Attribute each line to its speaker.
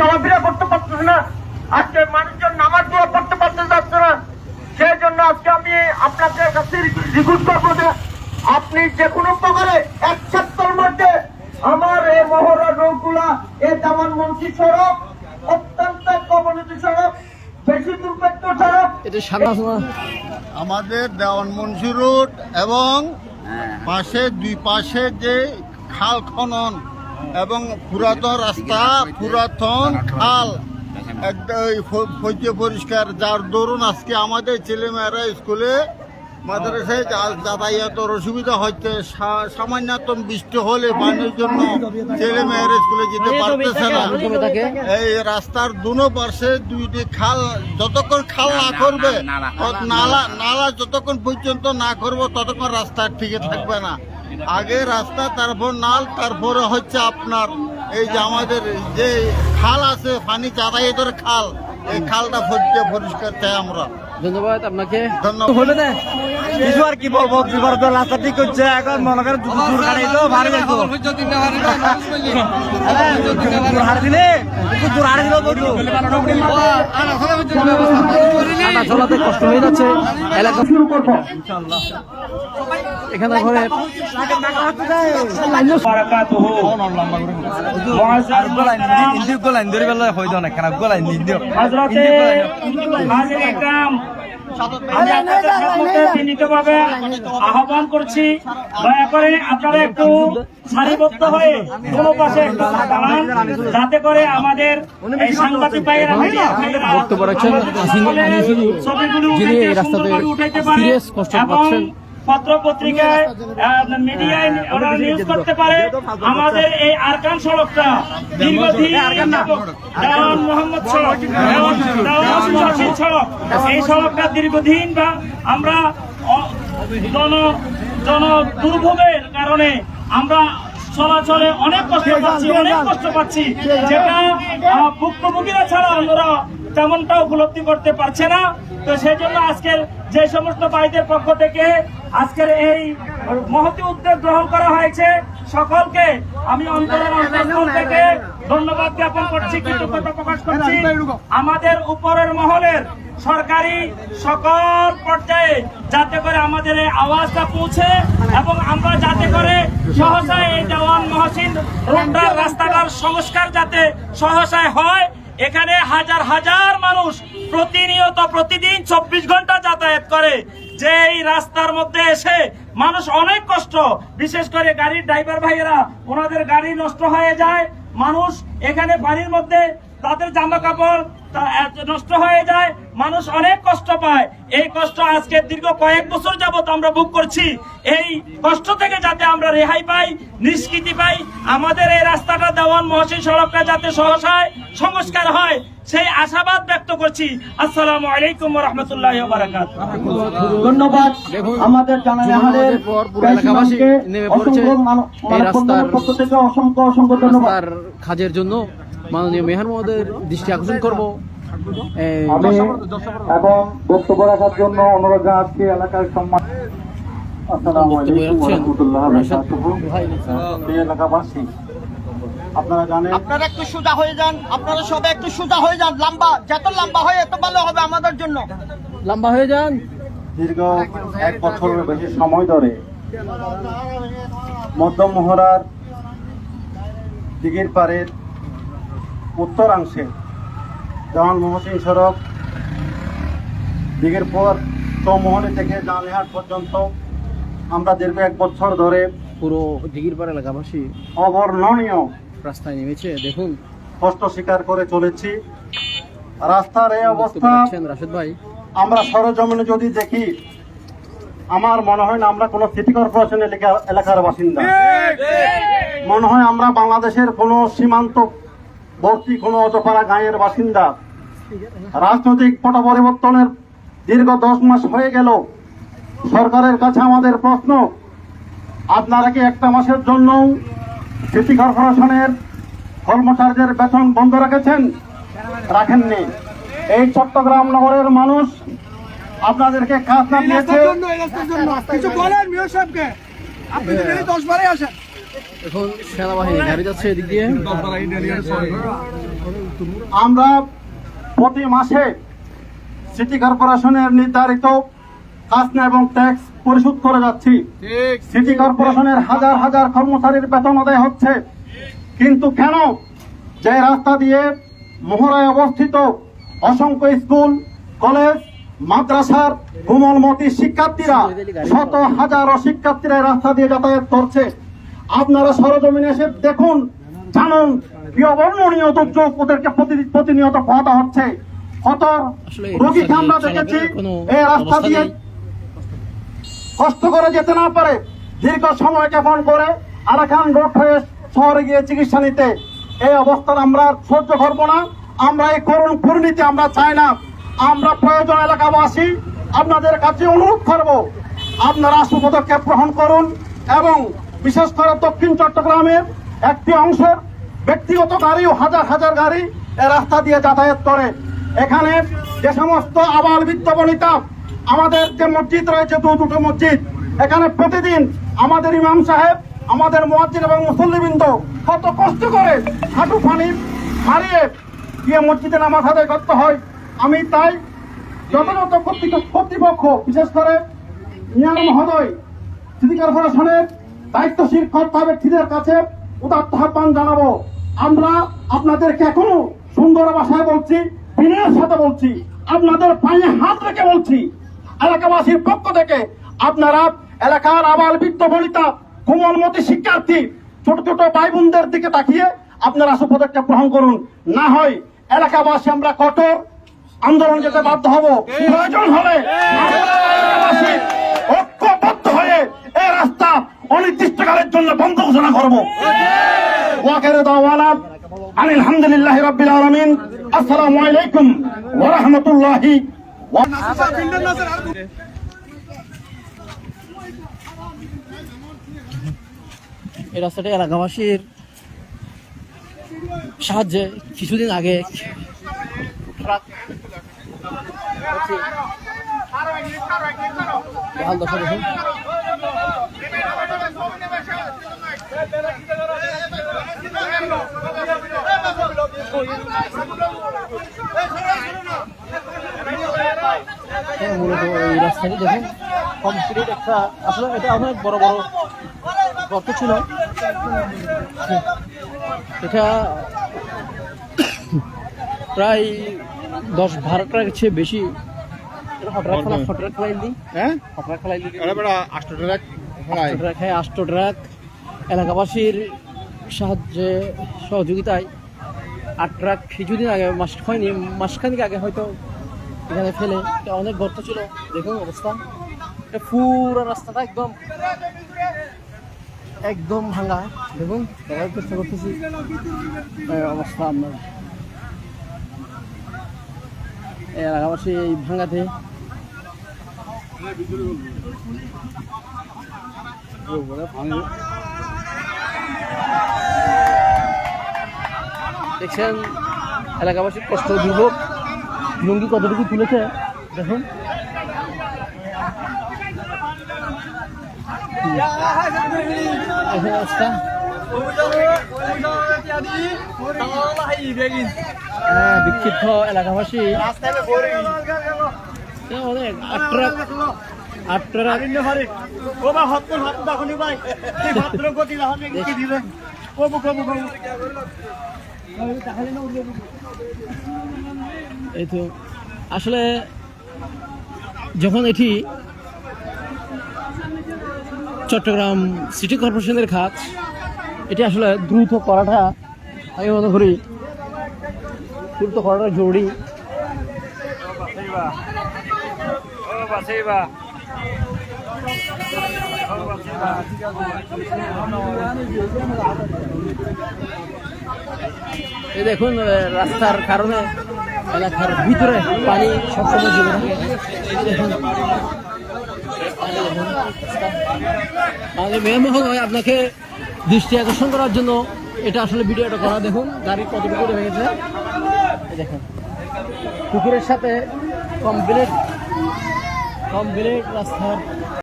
Speaker 1: চলাফেরা করতে পারতেছে না। আজকে মানুষজন নামাজ দোয়া করতে পারতে যাচ্ছে না। সেই জন্য আজকে আমি আপনাদের কাছে রিকোয়েস্ট করব যে আপনি যে কোনো প্রকারে এক সপ্তাহের মধ্যে আমার এই মহড়া রোগগুলা এই দামান মন্ত্রী সড়ক অত্যন্ত কমনীতি সড়ক বেশি দুর্ভেদ্য সড়ক।
Speaker 2: এটা সাদা
Speaker 3: আমাদের দেওয়ান মনসুর রোড এবং পাশে দুই পাশে যে খাল খনন এবং পুরাতন রাস্তা পুরাতন খাল একদম ফৈজ পরিষ্কার যার দরুন আজকে আমাদের ছেলেমেয়েরা স্কুলে মাদ্রাসায় যাতায়াতের অসুবিধা হচ্ছে সামান্যতম বৃষ্টি হলে পানির জন্য ছেলেমেয়েরা স্কুলে যেতে পারতেছে না। এই রাস্তার দুনো পাশে দুইটি খাল যতক্ষণ খাল না করবে নালা নালা। যতক্ষণ পর্যন্ত না করব ততক্ষণ রাস্তা ঠিকই থাকবে না। আগে রাস্তা, তারপর নাল, তারপর হচ্ছে আপনার এই যে আমাদের যে খাল আছে, পানি যাতায়াতের খাল। এই খালটা পরিষ্কার চাই আমরা।
Speaker 2: ধন্যবাদ আপনাকে
Speaker 3: ধন্যবাদ
Speaker 2: হলে না
Speaker 4: কিছু আর কি বলব দুবার তো রাস্তা ঠিক করছে এখন মনে করেন দূর দূর হারাই তো ভালো লাগতো দূর হারা দিলে দূর হারা দিলেও বলতো
Speaker 2: হাঁটা চলাতে কষ্ট হয়ে যাচ্ছে এলাকা
Speaker 1: শুরু করব
Speaker 2: এখানে ঘরে
Speaker 4: গোলাইন ধরে বেলা না কেন গোলাইন দিও
Speaker 1: হজরতে হাজির একরাম আমি আপনাদের সাথে বিনীতভাবে আহ্বান করছি। দয়া করে আপনারা একটু সারিবদ্ধ হয়ে কোনো পাশে একটু দাঁড়ান যাতে করে আমাদের এই সাংবাদিক ভাইয়েরা
Speaker 2: বক্তব্য রাখছেন
Speaker 1: ছবিগুলো উঠাইতে পারে এবং
Speaker 2: পাচ্ছেন।
Speaker 1: পত্র পত্রিকায় মিডিয়ায় ওরা নিউজ করতে পারে আমাদের এই আরকান সড়কটা দীর্ঘদিন দেওয়ান মোহাম্মদ সড়ক দেওয়ান সড়ক এই সড়কটা দীর্ঘদিন বা আমরা জন জন দুর্ভোগের কারণে আমরা চলাচলে অনেক কষ্ট পাচ্ছি অনেক কষ্ট পাচ্ছি। যেটা ভুক্তভোগীরা ছাড়া আমরা তেমনটা উপলব্ধি করতে পারছে না। তো সেই জন্য আজকের যে সমস্ত ভাইদের পক্ষ থেকে আজকের এই মহতি উদ্যোগ গ্রহণ করা হয়েছে সকলকে আমি অন্তরের অন্তঃস্থল থেকে ধন্যবাদ জ্ঞাপন করছি কৃতজ্ঞতা প্রকাশ করছি। আমাদের উপরের মহলের সরকারি সকল পর্যায়ে যাতে করে আমাদের এই আওয়াজটা পৌঁছে এবং আমরা যাতে করে সহসায় এই দেওয়ান মহসিন রোডটার রাস্তাটার সংস্কার যাতে সহসায় হয় এখানে হাজার হাজার মানুষ প্রতিনিয়ত প্রতিদিন চব্বিশ ঘণ্টা যাতায়াত করে। যে এই রাস্তার মধ্যে এসে মানুষ অনেক কষ্ট। বিশেষ করে গাড়ির ড্রাইভার ভাইয়েরা, ওনাদের গাড়ি নষ্ট হয়ে যায়। মানুষ এখানে বাড়ির মধ্যে তাদের জামা কাপড় নষ্ট হয়ে যায় মানুষ অনেক কষ্ট পায়। এই কষ্ট আজকে দীর্ঘ কয়েক বছর যাবত আমরা ভোগ করছি। এই কষ্ট থেকে যাতে আমরা রেহাই পাই নিষ্কৃতি পাই আমাদের এই রাস্তাটা দেওয়ান মহসিন সড়কটা যাতে সহসায় সংস্কার হয় সেই আশাবাদ ব্যক্ত করছি। আসসালামু আলাইকুম রহমতুল্লাহ ধন্যবাদ। আমাদের থেকে অসংখ্য অসংখ্য ধন্যবাদ।
Speaker 2: কাজের জন্য মাননীয় মেহর মহোদয়ের দৃষ্টি আকর্ষণ করব।
Speaker 5: আমি এবং বক্তব্য রাখার জন্য অনুরোধ জানাচ্ছি এলাকার সম্মান এলাকাবাসী আপনারা জানেন
Speaker 6: আপনারা একটু সোজা হয়ে যান। আপনারা সবাই একটু সোজা হয়ে যান। লম্বা যত লম্বা হয় এত ভালো হবে আমাদের জন্য।
Speaker 2: লম্বা হয়ে যান।
Speaker 5: দীর্ঘ এক বছরের বেশি সময় ধরে মধ্যম মধ্যমহরার দিঘির পাড়ের উত্তরাংশে। জাহান মহসিন সড়ক। দিঘির পর চৌমোহনী থেকে জানহাট পর্যন্ত। আমরা দীর্ঘ এক বছর ধরে
Speaker 2: পুরো দিঘিরপাড় এলাকাবাসী
Speaker 5: অবর্ণনীয়
Speaker 2: রাস্তায় নেমেছে দেখুন।
Speaker 5: কষ্ট স্বীকার করে চলেছি। রাস্তার এই অবস্থা
Speaker 2: রাশেদ ভাই।
Speaker 5: আমরা সরজমিনে যদি দেখি আমার মনে হয় না আমরা কোনো সিটি কর্পোরেশন এলাকার বাসিন্দা। মনে হয় আমরা বাংলাদেশের কোনো সীমান্ত বর্তী কোনো অজপাড়া গাঁয়ের বাসিন্দা। রাজনৈতিক পট পরিবর্তনের দীর্ঘ দশ মাস হয়ে গেল। সরকারের কাছে আমাদের প্রশ্ন আপনারা কি একটা মাসের জন্য সিটি কর্পোরেশনের কর্মচারীদের বেতন বন্ধ রেখেছেন? রাখেননি। এই চট্টগ্রাম নগরের মানুষ আপনাদেরকে কাজ না দিয়েছে।
Speaker 4: কিছু বলেন সাহেবকে। আপনি দশ বারে আসেন।
Speaker 2: এখন সেনাবাহিনী গাড়ি যাচ্ছে এদিক দিয়ে।
Speaker 5: আমরা প্রতি মাসে সিটি কর্পোরেশনের নির্ধারিত খাজনা এবং ট্যাক্স পরিশোধ করে যাচ্ছি। সিটি কর্পোরেশনের হাজার হাজার কর্মচারীর বেতন আদায় হচ্ছে। কিন্তু কেন যে রাস্তা দিয়ে মোহরায় অবস্থিত অসংখ্য স্কুল কলেজ মাদ্রাসার কোমলমতি শিক্ষার্থীরা শত হাজারো শিক্ষার্থীরা রাস্তা দিয়ে যাতায়াত করছে। আপনারা সরজমিনে এসে দেখুন জানুন কি অবর্ণনীয় দুর্যোগ ওদেরকে প্রতিনিয়ত পোহাতে হচ্ছে। কত রোগীকে আমরা দেখেছি এই রাস্তা দিয়ে কষ্ট করে যেতে না পারে দীর্ঘ সময় জ্ঞাপন করে আরাকান রোড হয়ে শহরে গিয়ে চিকিৎসা নিতে। এই অবস্থান আমরা সহ্য করব না। আমরা এই করুণ পরিণতি আমরা চাই না। আমরা প্রয়োজন এলাকাবাসী আপনাদের কাছে অনুরোধ করব আপনারা সুপদক্ষেপ গ্রহণ করুন এবং বিশেষ করে দক্ষিণ চট্টগ্রামের একটি অংশের ব্যক্তিগত গাড়ি ও হাজার হাজার গাড়ি রাস্তা দিয়ে যাতায়াত করে। এখানে যে সমস্ত আবাল বৃদ্ধ বনিতা, আমাদের যে মসজিদ রয়েছে, দু দুটো মসজিদ, এখানে প্রতিদিন আমাদের ইমাম সাহেব, আমাদের মসজিদ এবং মুসল্লিবৃন্দ কত কষ্ট করে হাঁটু পানি হারিয়ে গিয়ে মসজিদে নামাজ আদায় করতে হয়। আমি তাই যথাযথ কর্তৃপক্ষ বিশেষ করে মিয়ার মহোদয় সিটি কর্পোরেশনের দায়িত্বশীল কর্তা ব্যক্তিদের কাছে উদাত্ত আহ্বান জানাব। আমরা আপনাদেরকে এখনও সুন্দর ভাষায় বলছি বিনয়ের সাথে বলছি আপনাদের পায়ে হাত রেখে বলছি। এলাকাবাসীর পক্ষ থেকে আপনারা এলাকার আবাল বৃদ্ধ বনিতা কোমলমতি শিক্ষার্থী ছোট ছোট ভাই বোনদের দিকে তাকিয়ে আপনারা সুপদক্ষেপ গ্রহণ করুন। না হয় এলাকাবাসী আমরা কঠোর আন্দোলন যেতে বাধ্য হব। প্রয়োজন হলে অনির্দিষ্টকালের জন্য বন্ধ ঘোষণা করব আলহামদুলিল্লাহ রাব্বিল আলামিন আসসালামু আলাইকুম ওয়া রাহমাতুল্লাহি ওয়া
Speaker 2: এই রাস্তাটা এলাকাবাসীর সাহায্যে কিছুদিন আগে ট্রাক হাল দশা দেখুন মূলত এই রাস্তাটি দেখুন। কমপ্লিট একটা আসলে এটা অনেক বড় বড় গর্ত ছিল। এটা প্রায় দশ বারো টাকার চেয়ে বেশি।
Speaker 4: হ্যাঁ?
Speaker 2: হ্যাঁ এলাকাবাসীর সাহায্যে সহযোগিতায় আট ট্রাক কিছুদিন আগে, মাস হয়নি, মাসখানিক আগে হয়তো এখানে ফেলে। এটা অনেক গর্ত ছিল, দেখুন অবস্থা। এটা পুরো রাস্তাটা একদম একদম ভাঙা। দেখুন, দেখার চেষ্টা করতেছি অবস্থা আপনার। এলাকাবাসী এই ভাঙাতে। দেখছেন এলাকাবাসীর কষ্ট দুর্ভোগ লুঙ্গি কতটুকু তুলেছে? দেখুন। হ্যাঁ বিক্ষিপ্ত এলাকাবাসী। অনেক আট
Speaker 6: এই
Speaker 2: তো। আসলে যখন এটি চট্টগ্রাম সিটি কর্পোরেশনের কাজ এটি আসলে দ্রুত করাটা আমি মনে করি দ্রুত করাটা জরুরি। এই দেখুন রাস্তার কারণে এলাকার ভিতরে পানি সবসময় জমে থাকে। মেয়ে আপনাকে দৃষ্টি আকর্ষণ করার জন্য এটা আসলে ভিডিওটা করা। দেখুন, গাড়ি কতটুকু রয়ে গেছে। দেখুন, পুকুরের সাথে কমপ্লিট কমপ্লিট রাস্তার